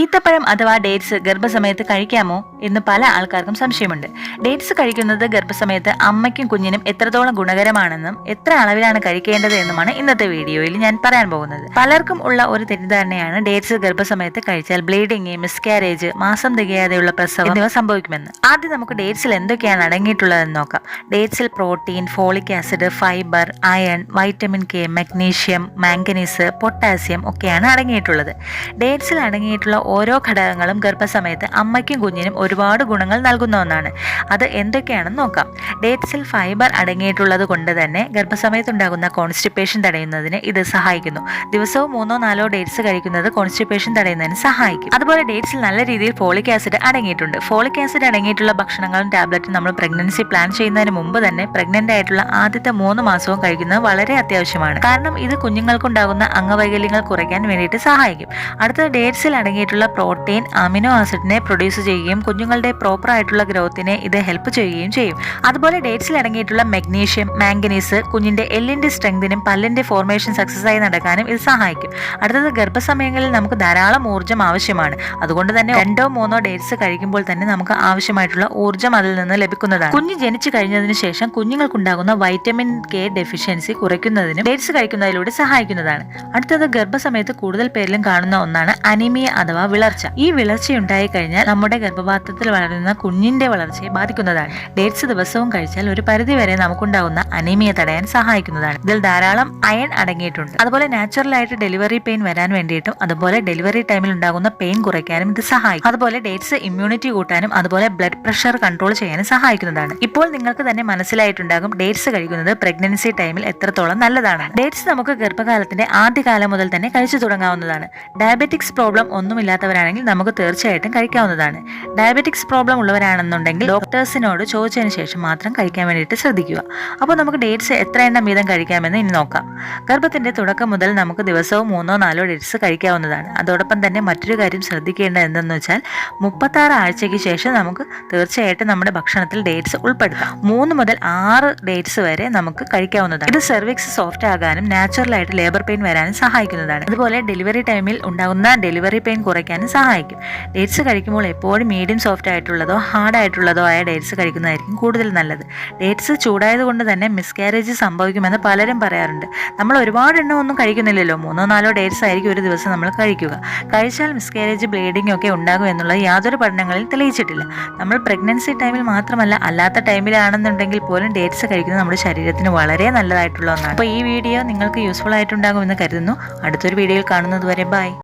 ഈത്തപ്പഴം അഥവാ ഡേറ്റ്സ് ഗർഭസമയത്ത് കഴിക്കാമോ? എന്ന് പല ആൾക്കാർക്കും സംശയമുണ്ട്. ഡേറ്റ്സ് കഴിക്കുന്നത് ഗർഭസമയത്ത് അമ്മയ്ക്കും കുഞ്ഞിനും എത്രത്തോളം ഗുണകരമാണെന്നും എത്ര അളവിലാണ് കഴിക്കേണ്ടത് എന്നുമാണ് ഇന്നത്തെ വീഡിയോയിൽ ഞാൻ പറയാൻ പോകുന്നത്. പലർക്കും ഉള്ള ഒരു തെറ്റിദ്ധാരണയാണ് ഡേറ്റ്സ് ഗർഭസമയത്ത് കഴിച്ചാൽ ബ്ലീഡിങ് മിസ്കാരേജ് മാസം തികയാതെയുള്ള പ്രസവം എന്നിവ സംഭവിക്കുമെന്ന്. ആദ്യം നമുക്ക് ഡേറ്റ്സിൽ എന്തൊക്കെയാണ് അടങ്ങിയിട്ടുള്ളതെന്ന് നോക്കാം. ഡേറ്റ്സിൽ protein folic acid fibre iron vitamin K magnesium manganese potassium ഒക്കെയാണ് അടങ്ങിയിട്ടുള്ളത്. ഡേറ്റ്സിൽ അടങ്ങിയിട്ടുള്ള ഓരോ ഘടകങ്ങളും ഗർഭസമയത്ത് അമ്മയ്ക്കും കുഞ്ഞിനും ഒരുപാട് ഗുണങ്ങൾ നൽകുന്ന ഒന്നാണ്. അത് എന്തൊക്കെയാണെന്ന് നോക്കാം. ഡേറ്റ്സിൽ ഫൈബർ അടങ്ങിയിട്ടുള്ളത് കൊണ്ട് തന്നെ ഗർഭസമയത്തുണ്ടാകുന്ന കോൺസ്റ്റിപ്പേഷൻ തടയുന്നതിന് ഇത് സഹായിക്കുന്നു. ദിവസവും മൂന്നോ നാലോ ഡേറ്റ്സ് കഴിക്കുന്നത് കോൺസ്റ്റിപ്പേഷൻ തടയുന്നതിന് സഹായിക്കും. അതുപോലെ ഡേറ്റ്സിൽ നല്ല രീതിയിൽ ഫോളിക് ആസിഡ് അടങ്ങിയിട്ടുണ്ട്. ഫോളിക് ആസിഡ് അടങ്ങിയിട്ടുള്ള ഭക്ഷണങ്ങളും ടാബ്ലറ്റും നമ്മൾ പ്രഗ്നൻസി പ്ലാൻ ചെയ്യുന്നതിന് മുമ്പ് തന്നെ പ്രഗ്നന്റ് ആയിട്ടുള്ള ആദ്യത്തെ മൂന്ന് മാസവും കഴിക്കുന്നത് വളരെ അത്യാവശ്യമാണ്. കാരണം ഇത് കുഞ്ഞുങ്ങൾക്കുണ്ടാകുന്ന അംഗവൈകല്യങ്ങൾ കുറയ്ക്കാൻ വേണ്ടിയിട്ട് സഹായിക്കും. അടുത്ത ഡേറ്റ്സിൽ അടങ്ങിയിട്ടുള്ള പ്രോട്ടീൻ അമിനോ ആസിഡിനെ പ്രൊഡ്യൂസ് ചെയ്യുകയും കുഞ്ഞുങ്ങളുടെ പ്രോപ്പർ ആയിട്ടുള്ള ഗ്രോത്തിനെ ഇത് ഹെൽപ്പ് ചെയ്യുകയും ചെയ്യും. അതുപോലെ ഡേറ്റ്സിൽ അടങ്ങിയിട്ടുള്ള മെഗ്നീഷ്യം മാംഗനീസ് കുഞ്ഞിന്റെ എല്ലിന്റെ സ്ട്രെങ്തിനും പല്ലിന്റെ ഫോർമേഷൻ സക്സസ് ആയി നടക്കാനും ഇത് സഹായിക്കും. അടുത്തത് ഗർഭസമയങ്ങളിൽ നമുക്ക് ധാരാളം ഊർജം ആവശ്യമാണ്. അതുകൊണ്ട് തന്നെ രണ്ടോ മൂന്നോ ഡേറ്റ്സ് കഴിക്കുമ്പോൾ തന്നെ നമുക്ക് ആവശ്യമായിട്ടുള്ള ഊർജം അതിൽ നിന്ന് ലഭിക്കുന്നതാണ്. കുഞ്ഞ് ജനിച്ചു കഴിഞ്ഞതിന് ശേഷം കുഞ്ഞുങ്ങൾക്കുണ്ടാകുന്ന വൈറ്റമിൻ കെ ഡെഫിഷ്യൻസി കുറയ്ക്കുന്നതിനും ഡേറ്റ്സ് കഴിക്കുന്നതിലൂടെ സഹായിക്കുന്നതാണ്. അടുത്തത് ഗർഭസമയത്ത് കൂടുതൽ പേരിലും കാണുന്ന ഒന്നാണ് അനിമിയ അഥവാ വിളർച്ച. ഈ വിളർച്ച ഉണ്ടായി കഴിഞ്ഞാൽ നമ്മുടെ ഗർഭപാത്രത്തിൽ വളരുന്ന കുഞ്ഞിന്റെ വളർച്ചയെ ബാധിക്കുന്നതാണ്. ഡേറ്റ്സ് ദിവസവും കഴിച്ചാൽ ഒരു പരിധി വരെ നമുക്കുണ്ടാകുന്ന അനീമിയ തടയാൻ സഹായിക്കുന്നതാണ്. ഇതിൽ ധാരാളം അയൺ അടങ്ങിയിട്ടുണ്ട്. അതുപോലെ നാച്ചുറൽ ആയിട്ട് ഡെലിവറി പെയിൻ വരാൻ വേണ്ടിയിട്ടും അതുപോലെ ഡെലിവറി ടൈമിൽ ഉണ്ടാകുന്ന പെയിൻ കുറയ്ക്കാനും ഇത് സഹായിക്കും. അതുപോലെ ഡേറ്റ്സ് ഇമ്മ്യൂണിറ്റി കൂട്ടാനും അതുപോലെ ബ്ലഡ് പ്രഷർ കൺട്രോൾ ചെയ്യാനും സഹായിക്കുന്നതാണ്. ഇപ്പോൾ നിങ്ങൾക്ക് തന്നെ മനസ്സിലായിട്ടുണ്ടാകും ഡേറ്റ്സ് കഴിക്കുന്നത് പ്രഗ്നൻസി ടൈമിൽ എത്രത്തോളം നല്ലതാണ്. ഡേറ്റ്സ് നമുക്ക് ഗർഭകാലത്തിന്റെ ആദ്യകാലം മുതൽ തന്നെ കഴിച്ചു തുടങ്ങാവുന്നതാണ്. ഡയബറ്റിക്സ് പ്രോബ്ലം ഒന്നുമില്ലാത്തവരാണെങ്കിൽ നമുക്ക് തീർച്ചയായിട്ടും കഴിക്കാവുന്നതാണ്. ഡയബറ്റിക്സ് പ്രോബ്ലം ഉള്ളവരാണെന്നുണ്ടെങ്കിൽ ഡോക്ടേഴ്സിനോട് ചോദിച്ചതിന് ശേഷം മാത്രം കഴിക്കാൻ വേണ്ടിയിട്ട് ശ്രദ്ധിക്കുക. അപ്പോൾ നമുക്ക് ഡേറ്റ്സ് എത്ര എണ്ണം വീതം കഴിക്കാമെന്ന് ഇനി നോക്കാം. ഗർഭത്തിന്റെ തുടക്കം മുതൽ നമുക്ക് ദിവസവും മൂന്നോ നാലോ ഡേറ്റ്സ് കഴിക്കാവുന്നതാണ്. അതോടൊപ്പം തന്നെ മറ്റൊരു കാര്യം ശ്രദ്ധിക്കേണ്ടത് എന്തെന്ന് വെച്ചാൽ മുപ്പത്താറ് ആഴ്ചയ്ക്ക് ശേഷം നമുക്ക് തീർച്ചയായിട്ടും നമ്മുടെ ഭക്ഷണത്തിൽ ഡേറ്റ്സ് ഉൾപ്പെടുത്താം. മൂന്ന് മുതൽ ആറ് ഡേറ്റ്സ് വരെ നമുക്ക് കഴിക്കാവുന്നതാണ്. ഇത് സെർവിക്സ് സോഫ്റ്റ് ആകാനും നാച്ചുറലായിട്ട് ലേബർ പെയിൻ വരാനും സഹായിക്കുന്നതാണ്. അതുപോലെ ഡെലിവറി ടൈമിൽ ഉണ്ടാകുന്ന ഡെലിവറി പെയിൻ കുറയ്ക്കാനും സഹായിക്കും. ഡേറ്റ്സ് കഴിക്കുമ്പോൾ എപ്പോഴും മീഡിയം സോഫ്റ്റ് ആയിട്ടുള്ളതോ ഹാർഡ് ആയിട്ടുള്ളതോ ആയ ഡേറ്റ്സ് കഴിക്കുന്നതായിരിക്കും കൂടുതൽ നല്ലത്. ഡേറ്റ്സ് ചൂടായതുകൊണ്ട് തന്നെ മിസ്കാരേജ് സംഭവിക്കുമെന്ന് പലരും പറയാറുണ്ട്. നമ്മൾ ഒരുപാട് എണ്ണം ഒന്നും കഴിക്കുന്നില്ലല്ലോ. മൂന്നോ നാലോ ഡേറ്റ്സ് ആയിരിക്കും ഒരു ദിവസം നമ്മൾ കഴിക്കുക. കഴിച്ചാൽ മിസ്കാരേജ് ബ്ലീഡിംഗ് ഒക്കെ ഉണ്ടാകും എന്നുള്ളത് യാതൊരു പഠനങ്ങളിൽ തെളിയിച്ചിട്ടില്ല. നമ്മൾ പ്രഗ്നൻസി ടൈമിൽ മാത്രമല്ല അല്ലാത്ത ടൈമിലാണെന്നുണ്ടെങ്കിൽ പോലും ഡേറ്റ്സ് കഴിക്കുന്നത് നമ്മുടെ ശരീരത്തിന് വളരെ നല്ലതായിട്ടുള്ള ഒന്നാണ്. അപ്പോൾ ഈ വീഡിയോ നിങ്ങൾക്ക് യൂസ്ഫുൾ ആയിട്ടുണ്ടാകുമെന്ന് കരുതുന്നു. അടുത്തൊരു വീഡിയോയിൽ കാണുന്നത് വരെ ബൈ